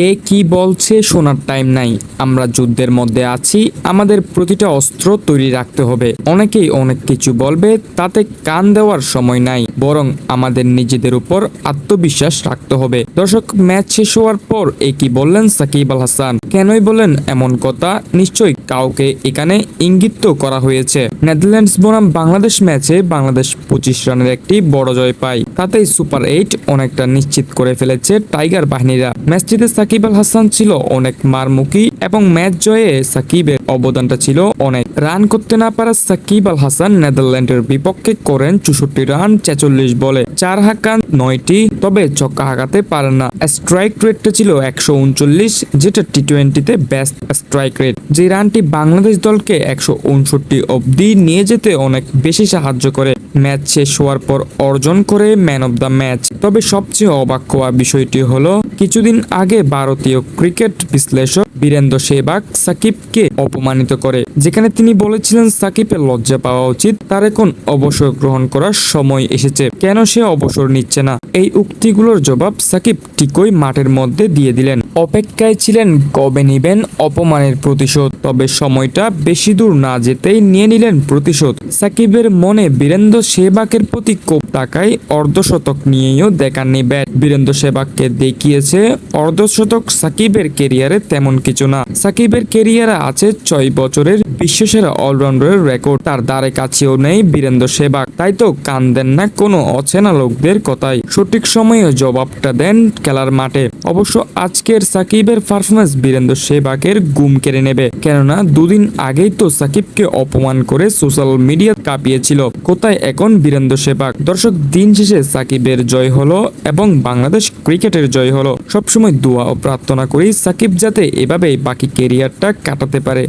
কে কি বলছে শোনার টাইম নাই। আমরা যুদ্ধের মধ্যে আছি, আমাদের প্রতিটা অস্ত্র তৈরি রাখতে হবে। অনেকেই অনেক কিছু বলবে, তাতে কান দেওয়ার সময় নাই, বরং আমাদের নিজেদের উপর আত্মবিশ্বাস রাখতে হবে। দর্শক, ম্যাচ শেষ হওয়ার পর এ কি বললেন সাকিব আল হাসান? কেনই বলেন এমন কথা? নিশ্চয়ই কাউকে এখানে ইঙ্গিত করা হয়েছে। নেদারল্যান্ডস বনাম বাংলাদেশ ম্যাচে বাংলাদেশ পঁচিশ রানের একটি বড় জয় পায়। তাতেই সুপার এইট অনেকটা নিশ্চিত করে ফেলেছে টাইগার বাহিনীরা। ম্যাচটিতে সাকিব আল হাসান ছিল অনেক মারমুখী এবং ম্যাচ জয়ে সাকিবের অবদানটা ছিল অনেক। রান করতে না পারা সাকিব আল হাসান নেদারল্যান্ডের বিপক্ষে করেন চৌষট্টি রান, ছেচল্লিশ বলে। চার হাঁকান, নয়টি, তবে ছক্কা হাঁকাতে পারেন না। স্ট্রাইক রেটটা ছিল একশো উনচল্লিশ, যেটা টি টোয়েন্টিতে বেস্ট স্ট্রাইক রেট যে রানটি বাংলাদেশ দলকে একশো উনষট্টি অবধি নিয়ে যেতে অনেক বেশি সাহায্য করে। ম্যাচ শেষ হওয়ার পর অর্জন করে ম্যান অব দ্য ম্যাচ। তবে সবচেয়ে অবাক হওয়া বিষয়টি হলো, কিছুদিন আগে ভারতীয় ক্রিকেট বিশ্লেষক বীরেন্দ্র সেহবাগ সাকিবকে অপমানিত করে, যেখানে তিনি বলেছিলেন সাকিবের লজ্জা পাওয়া উচিত, তার এখন অবসর গ্রহণ করার সময় এসেছে। কেন সে অবসর নিচ্ছে না? এই উক্তিগুলোর জবাব সাকিব ঠিকই মাঠের মধ্যে দিয়ে দিলেন। অপেক্ষায় ছিলেন কবে নিবেন অপমানের প্রতিশোধ? তবে সময়টা বেশি দূর না যেতেই নিয়ে নিলেন প্রতিশোধ। সাকিবের মনে বীরেন্দ্র সেহবাগের প্রতি কোপ টাকায় অর্ধশতক নিয়েও দেখাননি ব্যাট বীরেন্দ্র সেহবাগকে দেখিয়েছে, অর্ধশতক সাকিবের কেরিয়ারে তেমন কিছু না। সাকিবের কেরিয়ারে আছে ছয় বছরের বিশ্বসেরা অলরাউন্ডারের রেকর্ড। তার দ্বারে কাছেও নেই বীরেন্দ্র সেহবাগ তাই তো কান দেন না কোনো অচেনা লোকদের কথাই সঠিক সময়ে জবাবটা দেন খেলার মাঠে। অবশ্য আজকের সাকিবের পারফরমেন্স বীরেন্দ্র সেবাকের গুম কেড়ে নেবে। কেননা, দুদিন আগেই তো সাকিবকে অপমান করে সোশ্যাল মিডিয়া কাঁপিয়েছিল। কোথায় এখন বীরেন্দ্র সেবাক দর্শক, দিন শেষে সাকিবের জয় হলো এবং বাংলাদেশ ক্রিকেটের জয় হলো। সবসময় দোয়া ও প্রার্থনা করি সাকিব যাতে এভাবেই বাকি কেরিয়ারটা কাটাতে পারে।